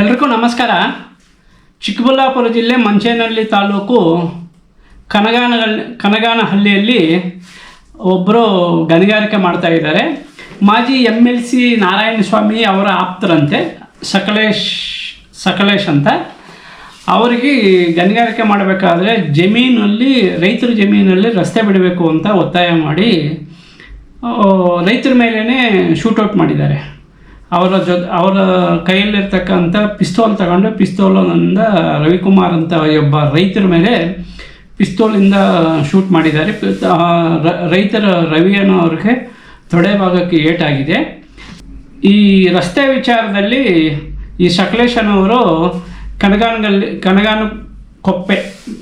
ಎಲ್ರಿಗೂ ನಮಸ್ಕಾರ. ಚಿಕ್ಕಬಳ್ಳಾಪುರ ಜಿಲ್ಲೆ ಮಂಚೇನಹಳ್ಳಿ ತಾಲೂಕು ಕನಗಾನಹಳ್ಳಿ ಕನಗಾನಹಳ್ಳಿಯಲ್ಲಿ ಒಬ್ಬರು ಗಣಿಗಾರಿಕೆ ಮಾಡ್ತಾ ಇದ್ದಾರೆ. ಮಾಜಿ M L C Narayana Swamy ಅವರ ಆಪ್ತರಂತೆ, ಸಕಲೇಶ್ ಸಕಲೇಶ್ ಅಂತ. ಅವರಿಗೆ ಗಣಿಗಾರಿಕೆ ಮಾಡಬೇಕಾದ್ರೆ ಜಮೀನಲ್ಲಿ, ರೈತರ ಜಮೀನಲ್ಲಿ ರಸ್ತೆ ಬಿಡಬೇಕು ಅಂತ ಒತ್ತಾಯ ಮಾಡಿ ರೈತರ ಮೇಲೇ ಶೂಟೌಟ್ ಮಾಡಿದ್ದಾರೆ. ಅವರ ಜೊತೆ, ಅವರ ಕೈಯಲ್ಲಿರ್ತಕ್ಕಂಥ ಪಿಸ್ತೋಲ್ ತಗೊಂಡು ಪಿಸ್ತೋಲಿಂದ ರವಿಕುಮಾರ್ ಅಂತ ಒಬ್ಬ ರೈತರ ಮೇಲೆ ಪಿಸ್ತೋಲಿಂದ ಶೂಟ್ ಮಾಡಿದ್ದಾರೆ. ರೈತರ ರವಿ ಅನ್ನೋ ಅವ್ರಿಗೆ ತೊಡೆ ಭಾಗಕ್ಕೆ ಏಟಾಗಿದೆ. ಈ ರಸ್ತೆ ವಿಚಾರದಲ್ಲಿ ಈ ಸಕಲೇಶನವರು ಕನಗಾನಗಲ್ಲಿ ಕನಗಾನು ಕೊಪ್ಪೆ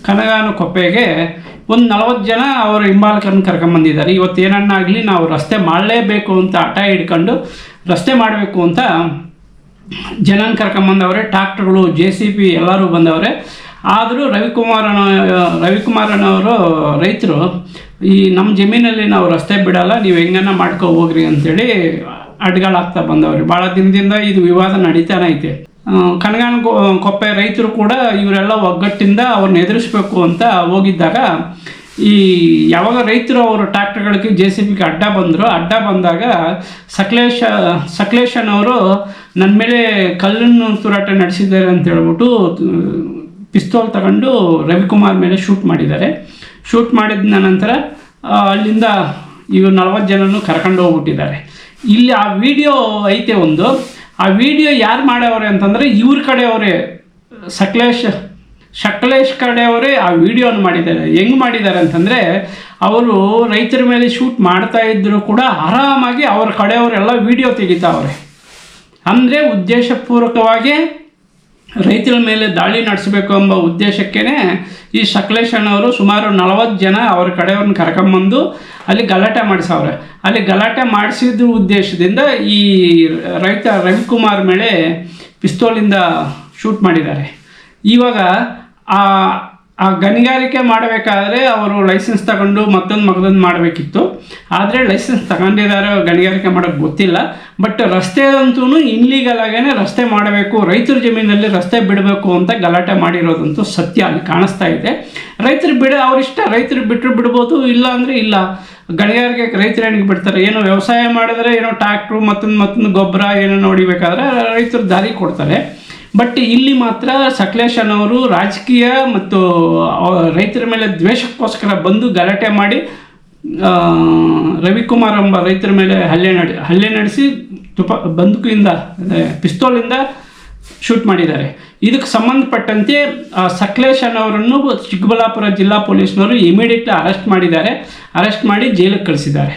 ಕನಗಾನು ಕೊಪ್ಪೆಗೆ ಒಂದು ನಲವತ್ತು ಜನ ಅವರು ಹಿಂಬಾಲಕರನ್ನು ಕರ್ಕೊಂಬಂದಿದ್ದಾರೆ ಇವತ್ತು ಏನನ್ನಾಗಲಿ ನಾವು ರಸ್ತೆ ಮಾಡಲೇಬೇಕು ಅಂತ ಹಠ ಹಿಡ್ಕೊಂಡು ರಸ್ತೆ ಮಾಡಬೇಕು ಅಂತ ಜನನ ಕರ್ಕೊಂಬಂದವ್ರೆ ಟ್ರಾಕ್ಟರ್ಗಳು, ಜೆ ಸಿ ಪಿ ಎಲ್ಲರೂ ಬಂದವ್ರೆ. ಆದರೂ ರವಿಕುಮಾರನ ರವಿಕುಮಾರನವರು ರೈತರು, ಈ ನಮ್ಮ ಜಮೀನಲ್ಲಿ ನಾವು ರಸ್ತೆ ಬಿಡಲ್ಲ, ನೀವು ಹೆಂಗನ ಮಾಡ್ಕೊ ಹೋಗ್ರಿ ಅಂತೇಳಿ ಅಡ್ಗಳಾಗ್ತಾ ಬಂದವ್ರಿ. ಭಾಳ ದಿನದಿಂದ ಇದು ವಿವಾದ ನಡೀತಾನೆ ಕನಗಾನ ಕೊಪ್ಪೆ ರೈತರು ಕೂಡ ಇವರೆಲ್ಲ ಒಗ್ಗಟ್ಟಿಂದ ಅವ್ರನ್ನ ಎದುರಿಸ್ಬೇಕು ಅಂತ ಹೋಗಿದ್ದಾಗ ಈ ಯಾವಾಗ ರೈತರು ಅವರು ಟ್ರ್ಯಾಕ್ಟರ್ಗಳಿಗೆ ಜೆ ಸಿ ಬಿಗೆ ಅಡ್ಡ ಬಂದರು, ಅಡ್ಡ ಬಂದಾಗ ಸಕಲೇಶ, ಸಕಲೇಶನವರು ನನ್ನ ಮೇಲೆ ಕಲ್ಲನ್ನು ತೂರಾಟ ನಡೆಸಿದ್ದಾರೆ ಅಂತ ಹೇಳ್ಬಿಟ್ಟು, ಪಿಸ್ತೋಲ್ ತಗೊಂಡು ರವಿಕುಮಾರ್ ಮೇಲೆ ಶೂಟ್ ಮಾಡಿದ್ದಾರೆ. ಶೂಟ್ ಮಾಡಿದ ನಂತರ ಅಲ್ಲಿಂದ ಇವರು ನಲವತ್ತು ಜನನು ಕರ್ಕೊಂಡು ಹೋಗ್ಬಿಟ್ಟಿದ್ದಾರೆ. ಇಲ್ಲಿ ಆ ವಿಡಿಯೋ ಐತೆ ಒಂದು. ಆ ವಿಡಿಯೋ ಯಾರು ಮಾಡವ್ರೆ ಅಂತಂದರೆ ಇವ್ರ ಕಡೆಯವರೇ, ಸಕಲೇಶ್ ಶಕ್ಲೇಶ್ ಕಡೆಯವರೇ ಆ ವಿಡಿಯೋನ ಮಾಡಿದ್ದಾರೆ. ಹೆಂಗೆ ಮಾಡಿದ್ದಾರೆ ಅಂತಂದರೆ, ಅವರು ರೈತರ ಮೇಲೆ ಶೂಟ್ ಮಾಡ್ತಾ ಇದ್ದರೂ ಕೂಡ ಆರಾಮಾಗಿ ಅವ್ರ ಕಡೆಯವರೆಲ್ಲ ವಿಡಿಯೋ ತೆಗಿತಾವ್ರೆ. ಅಂದರೆ ಉದ್ದೇಶಪೂರ್ವಕವಾಗಿ ರೈತರ ಮೇಲೆ ದಾಳಿ ನಡೆಸಬೇಕು ಎಂಬ ಉದ್ದೇಶಕ್ಕೇ ಈ ಸಕಲೇಶಣ್ಣವರು ಸುಮಾರು ನಲವತ್ತು ಜನ ಅವ್ರ ಕಡೆಯವ್ರನ್ನ ಕರ್ಕೊಂಬಂದು ಅಲ್ಲಿ ಗಲಾಟೆ ಮಾಡಿಸವ್ರೆ. ಅಲ್ಲಿ ಗಲಾಟೆ ಮಾಡಿಸಿದ ಉದ್ದೇಶದಿಂದ ಈ ರೈತ ರವಿಕುಮಾರ್ ಮೇಲೆ ಪಿಸ್ತೋಲಿಂದ ಶೂಟ್ ಮಾಡಿದ್ದಾರೆ. ಇವಾಗ ಆ ಆ ಗಣಿಗಾರಿಕೆ ಮಾಡಬೇಕಾದ್ರೆ ಅವರು ಲೈಸೆನ್ಸ್ ತಗೊಂಡು ಮತ್ತೊಂದು ಮಗದೊಂದು ಮಾಡಬೇಕಿತ್ತು. ಆದರೆ ಲೈಸೆನ್ಸ್ ತಗೊಂಡಿದ್ದಾರೆ ಗಣಿಗಾರಿಕೆ ಮಾಡೋಕ್ಕೆ ಗೊತ್ತಿಲ್ಲ. ಬಟ್ ರಸ್ತೆ ಅಂತೂ ಇನ್ಲೀಗಲ್ ಆಗೇ ರಸ್ತೆ ಮಾಡಬೇಕು, ರೈತರ ಜಮೀನಲ್ಲಿ ರಸ್ತೆ ಬಿಡಬೇಕು ಅಂತ ಗಲಾಟೆ ಮಾಡಿರೋದಂತೂ ಸತ್ಯ ಅಲ್ಲಿ ಕಾಣಿಸ್ತಾ ಇದೆ. ರೈತರು ಬಿಡ ಅವರಿಷ್ಟ ರೈತರು ಬಿಟ್ಟರು ಬಿಡ್ಬೋದು, ಇಲ್ಲ ಅಂದರೆ ಇಲ್ಲ. ಗಣಿಗಾರಿಕೆ ರೈತರು ಏನಿಗೆ ಬಿಡ್ತಾರೆ? ಏನೋ ವ್ಯವಸಾಯ ಮಾಡಿದ್ರೆ ಏನೋ ಟ್ಯಾಕ್ಟ್ರು ಮತ್ತೊಂದು ಮತ್ತೊಂದು ಗೊಬ್ಬರ ಏನೋ ಹೊಡಿಬೇಕಾದ್ರೆ ರೈತರು ದಾರಿ ಕೊಡ್ತಾರೆ. ಬಟ್ ಇಲ್ಲಿ ಮಾತ್ರ ಸಕಲೇಶನವರು ರಾಜಕೀಯ ಮತ್ತು ರೈತರ ಮೇಲೆ ದ್ವೇಷಕ್ಕೋಸ್ಕರ ಬಂದು ಗಲಾಟೆ ಮಾಡಿ ರವಿಕುಮಾರ್ ಎಂಬ ರೈತರ ಮೇಲೆ ಹಲ್ಲೆ ನಡೆ ಹಲ್ಲೆ ನಡೆಸಿ ತುಪ ಬಂದೂಕಿಂದ ಪಿಸ್ತೋಲಿಂದ ಶೂಟ್ ಮಾಡಿದ್ದಾರೆ. ಇದಕ್ಕೆ ಸಂಬಂಧಪಟ್ಟಂತೆ ಆ ಸಕಲೇಶನ್ ಅವರನ್ನು ಚಿಕ್ಕಬಳ್ಳಾಪುರ ಜಿಲ್ಲಾ ಪೊಲೀಸ್ನವರು ಇಮಿಡಿಯೇಟ್ಲಿ ಅರೆಸ್ಟ್ ಮಾಡಿದ್ದಾರೆ. ಅರೆಸ್ಟ್ ಮಾಡಿ ಜೈಲಿಗೆ ಕಳಿಸಿದ್ದಾರೆ.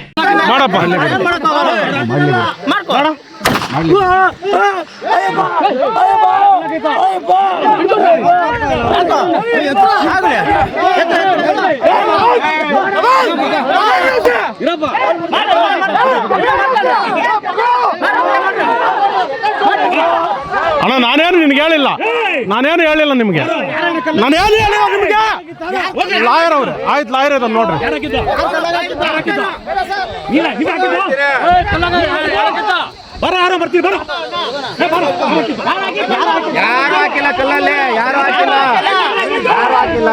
ಅಣ್ಣ ನಾನೇನು ನಿನ್ಗೆ ಹೇಳಿಲ್ಲ. ನಾನೇನು ಹೇಳಿಲ್ಲ ನಿಮ್ಗೆ. ನಾನೇನು ಹೇಳಿಲ್ಲ ನಿಮ್ಗೆ? ಲಾಯರ್ ಅವ್ರೆ. ಆಯ್ತು ಲಾಯರ್ ಇದಾರೆ ನೋಡ್ರಿ. ಬರ ಯಾರೋ ಬರ್ತೀವಿ ಬರ. ಯಾರು ಹಾಕಿಲ್ಲ. ಕಲ್ಲಲ್ಲಿ ಯಾರು ಹಾಕಿಲ್ಲ. ಯಾರು ಹಾಕಿಲ್ಲ.